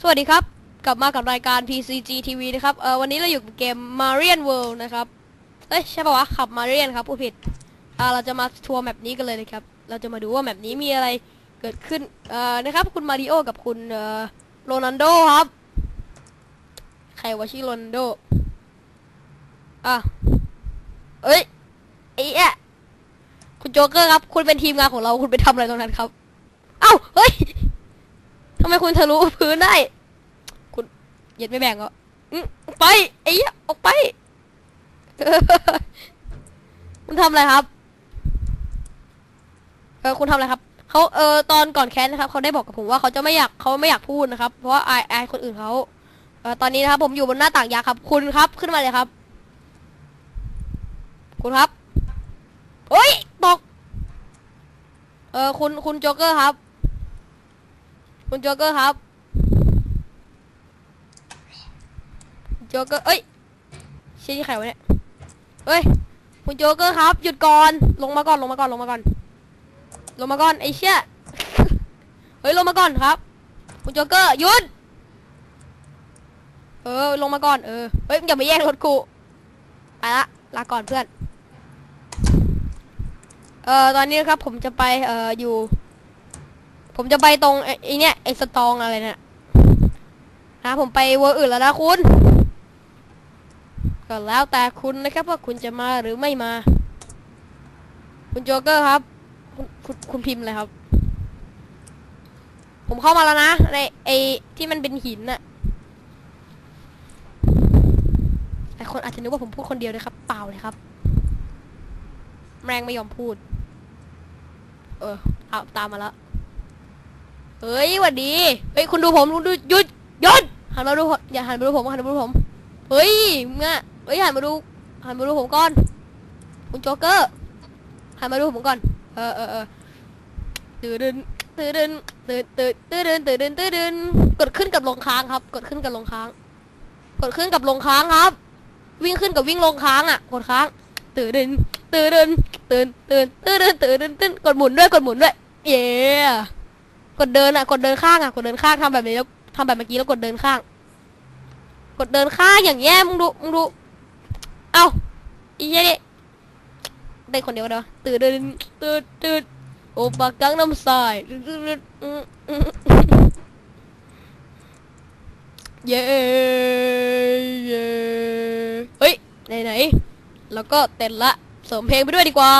สวัสดีครับ กลับมากับรายการ PCG TV นะครับเออวันนี้เราอยู่กับเกม Marian World นะครับเอ้ยใช่ป่าวะขับ Marian ครับผู้ผิดอ่าเราจะมาทัวร์แมปนี้กันเลยนะครับ เราจะมาดูว่าแมปนี้มีอะไรเกิดขึ้นเอ่อนะครับคุณมาริโอกับคุณเอ่อโรนัลโดครับ ใครวะชื่อโรนัลโดอะเอ้ยไอ้แอะคุณโจ๊กเกอร์ครับ คุณเป็นทีมงานของเราคุณไปทำอะไรตรงนั้นครับ เอ้าเฮ้ยำไมคุณทะลุพื้นได้ คุณเย็ดไม่แบ่งเหรอไปไอ้เหี้ยออกไป คุณทำอะไรครับ เออคุณทำอะไรครับเขาเออตอนก่อนแคสนะครับเขาได้บอกกับผมว่าเขาจะไม่อยากเขาไม่อยากพูดนะครับ เพราะว่าอายอายคนอื่นเขาเออตอนนี้นะครับ ผมอยู่บนหน้าต่างยักษ์ครับ คุณครับขึ้นมาเลยครับ คุณครับโอ้ยตกเออคุณคุณโจ๊กเกอร์ครับ คุณโจ๊กเกอร์ครับ โจ๊กเกอร์ เอ้ยเชี่ยที่ใครวะเนี่ยเอ้ย คุณโจ๊กเกอร์ครับ หยุดก่อน ลงมาก่อน ลงมาก่อน ลงมาก่อน ลงมาก่อน ไอ้เชี่ยเฮ้ย ลงมาก่อนครับ คุณโจ๊กเกอร์ หยุด เออ ลงมาก่อน เออ เฮ้ย อย่ามาแย่งรถกู ไปละ ลาก่อนเพื่อน เออตอนนี้ครับผมจะไป เอออยู่ ผมจะไปตรงไอ้ไอ้เนี่ยไอ้สตองอะไรเนี่ยนะผมไปเวอร์อื่นแล้วนะคุณก็แล้วแต่คุณนะครับว่าคุณจะมาหรือไม่มา คุณโจ๊กเกอร์ครับ คุณคุณคุณพิมพ์เลยครับ ผมเข้ามาแล้วนะในไอ้ที่มันเป็นหินน่ะหลายคนอาจจะนึกว่าผมพูดคนเดียวเลยครับ เปล่าเลยครับแมงไม่ยอมพูด เออเอาตามมาแล้ว เฮ้ยหวัดดีเฮ้ยคุณดูผมคุณดูหยุดหยุดหันมาดูผมอย่าหันมาดูผมหันมาดูผมเฮ้ยมึงอะเฮ้ยหันมาดูหันมาดูผมก่อน คุณโจ๊กเกอร์หันมาดูผมก่อน เออเออเออตื่นตื่นตื่นตื่นตื่นตื่นตื่นตื่นตื่นกดขึ้นกับลงค้างครับ กดขึ้นกับลงค้าง กดขึ้นกับลงค้างครับ วิ่งขึ้นกับวิ่งลงค้างอะ กดค้าง ตื่นตื่นตื่นตื่นตื่นตื่นตื่นตื่นตื่นกดหมุนด้วยกดหมุนด้วย เย้ กดเดินอะ กดเดินข้างอะ กดเดินข้างทำแบบนี้แล้วทำแบบเมื่อกี้แล้วกดเดินข้าง กดเดินข้างอย่างแย่มึงดูมึงดู เอ้าอีเหี้ยนี่ได้คนเดียวเดียวตื่นเดินตื่นตื่นโอปากังน้ำสายตื่นตื่นอืมอืมเย้เย้เฮ้ยไหนไหนแล้วก็เต้นละเสริมเพลงไปด้วยดีกว่า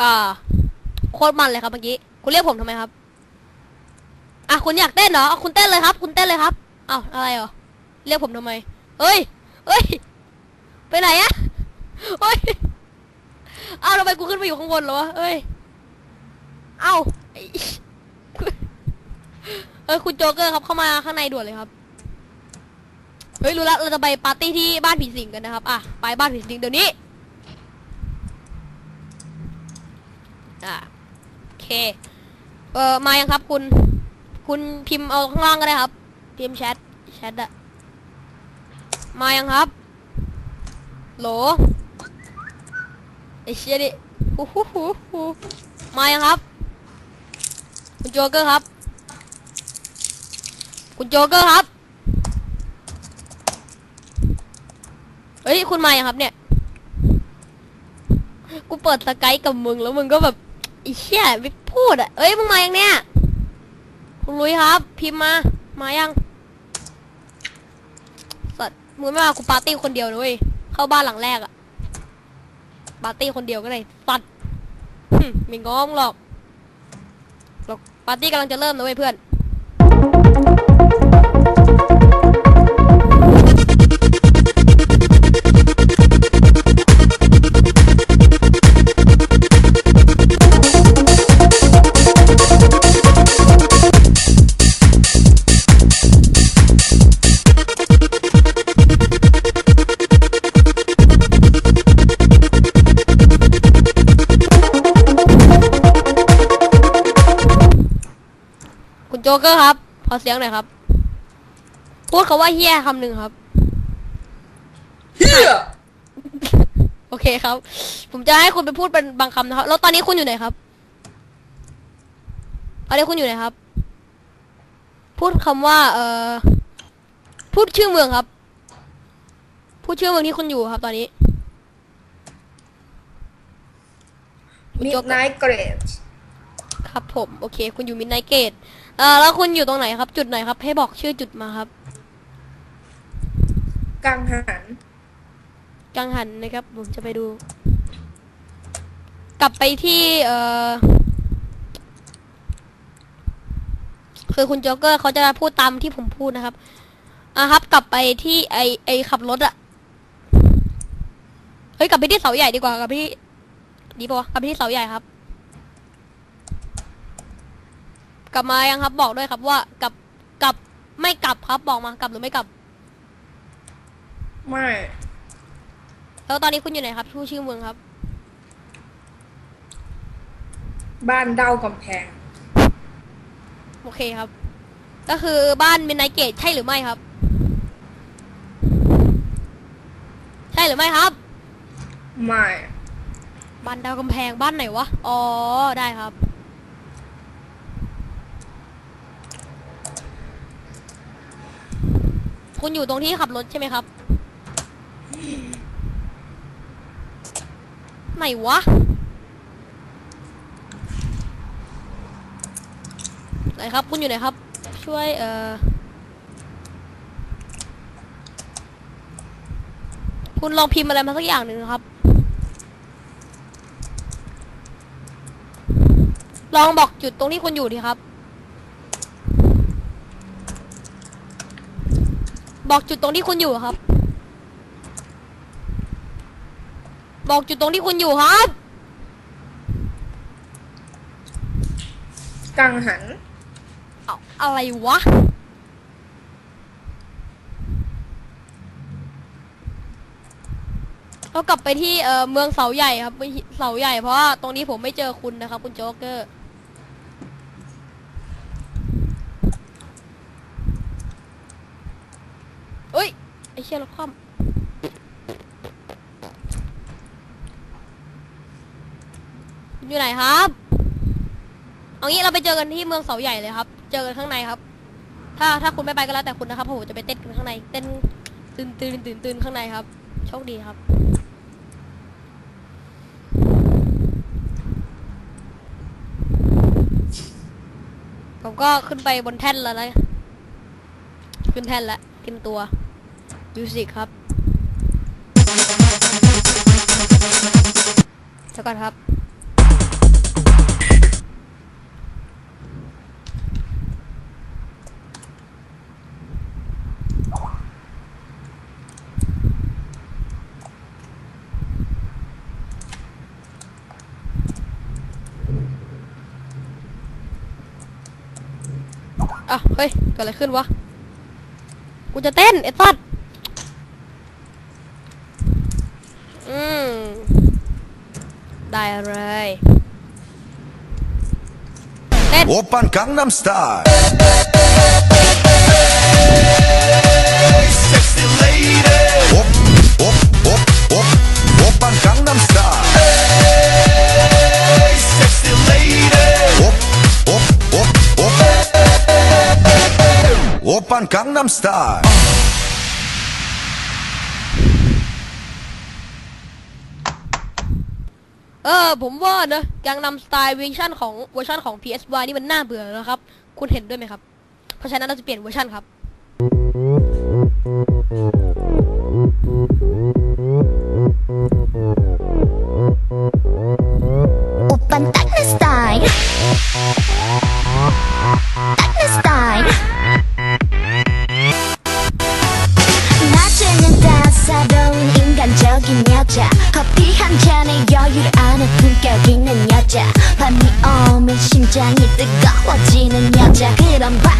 อ่าโคตรมันเลยครับเมื่อกี้คุณเรียกผมทำไมครับอะคุณอยากเต้นเหรออะคุณเต้นเลยครับ คุณเต้นเลยครับอ้าวอะไรเหรอเรียกผมทำไมเฮ้ยเฮ้ยไปไหนอะเฮ้ยอ้าวทำไมกูขึ้นไปอยู่ข้างบนเหรอวะเฮ้ยเอ้าไอ้เฮ้ยคุณโจ๊กเกอร์ครับเข้ามาข้างในด่วนเลยครับเฮ้ยรู้แล้วเราจะไปปาร์ตี้ที่บ้านผีสิงกันนะครับอะไปบ้านผีสิงเดี๋ยวนี้ อะโอเค เออมายังครับ คุณ คุณพิมพ์เอาข้างล่างก็ได้ครับ พิมพ์แชทแชทอะมายังครับ โหลไอเชียดิฮู้ฮู้ฮู้ฮู้มายังครับ คุณโจเกอร์ครับ คุณโจเกอร์ครับ เฮ้ย คุณมายังครับเนี่ย กูเปิดสกายกับมึงแล้วมึงก็แบบ อีเชี่ยไปพูดอะเอ้ยมึงมายังเนี่ยคุณลุยครับ พิมพ์มา มายังสัตว์มึงไม่มากูปาร์ตี้คนเดียวนะเว้ยเข้าบ้านหลังแรกอะปาร์ตี้คนเดียวก็เลยสัตว์ไม่ง้อมงหรอกหรอกปาร์ตี้กำลังจะเริ่มนะเว้ยเพื่อน จ๊กเกอร์ครับ ขอเสียงหน่อยครับ พูดคาว่าเฮียคำหนึ่งครับ เฮียโอเคครับ ผมจะให้คุณไปพูดเป็นบางคำนะครับ แล้วตอนนี้คุณอยู่ไหนครับ ตอนนี้คุณอยู่ไหนครับ พูดคำว่า เอ่อ พูดชื่อเมืองครับ พูดชื่อเมืองที่คุณอยู่ครับ ตอนนี้มิดไนท์เกรดครับผม โอเค คุณอยู่มินไนเกต เอ่อแล้วคุณอยู่ตรงไหนครับ จุดไหนครับ ให้บอกชื่อจุดมาครับ กังหัน กังหันนะครับ ผมจะไปดู กลับไปที่เอ่อคือคุณโจ๊กเกอร์เขาจะพูดตามที่ผมพูดนะครับอะครับ กลับไปที่ไอไอขับรถอะเฮ้ยกลับไปที่เสาใหญ่ดีกว่ากลับไปที่ดีปะวะกลับไปที่เสาใหญ่ครับ ก ลับมายังครับ บอกด้วยครับว่ากลับกลับไม่กลับครับบอกมากลับหรือไม่กลับ ไม่ แล้วตอนนี้คุณอยู่ไหนครับชื่อชื่อเมืองครับ บ้านเด้ากำแพง โอเคครับ ก็คือบ้านมินไนเกตใช่หรือไม่ครับ ใช่หรือไม่ครับ ไม่ บ้านดาวกำแพงบ้านไหนวะ อ๋อ ได้ครับ คุณอยู่ตรงที่ขับรถใช่ไหมครับ ไหนวะไหนครับ คุณอยู่ไหนครับ ช่วยเอ่อคุณลองพิมพ์อะไรมาสักอย่างหนึ่งนะครับ ลองบอกจุดตรงที่คุณอยู่ดีครับ บอกจุดตรงที่คุณอยู่ครับ บอกจุดตรงที่คุณอยู่ครับ กังหัน เอาอะไรวะเรากลับไปที่เอ่อเมืองเสาใหญ่ครับไม่เสาใหญ่เพราะว่าตรงนี้ผมไม่เจอคุณนะครับ คุณโจ๊กเกอร์ เอ้ยไอเชี่ยรถคว่ำคุณอยู่ไหนครับ เอางี้เราไปเจอกันที่เมืองเสาใหญ่เลยครับ เจอกันข้างในครับ ถ้าถ้าคุณไม่ไปก็แล้วแต่คุณนะครับเพราะผมจะไปเต้นกันข้างใน เต้นตื่นตื่นตื่นตื่นข้างในครับ โชคดีครับผมก็ขึ้นไปบนแท่นแล้วนะ ขึ้นแท่นแล้วเตรียมตัว มิวสิกครับเดี๋ยวก่อนครับ อะ เฮ้ย เกิดอะไรขึ้นวะ กูจะเต้น ไอ้ตัด ได้เลย เต้น 오빤 강남스타일 Sexy lady 오, 오, 오, 오, 오빤 강남스타일 Sexy lady 오, 오, 오, 오 오빤 강남스타일 ออผมว่านะการนำสไตล์เวอร์ชันของเวอร์ชันของ PSY นี่มันน่าเบื่อแล้วครับ คุณเห็นด้วยไหมครับ เพราะฉะนั้นเราจะเปลี่ยนเวอร์ชันครับ อุปนตันสไตล์ I'm back.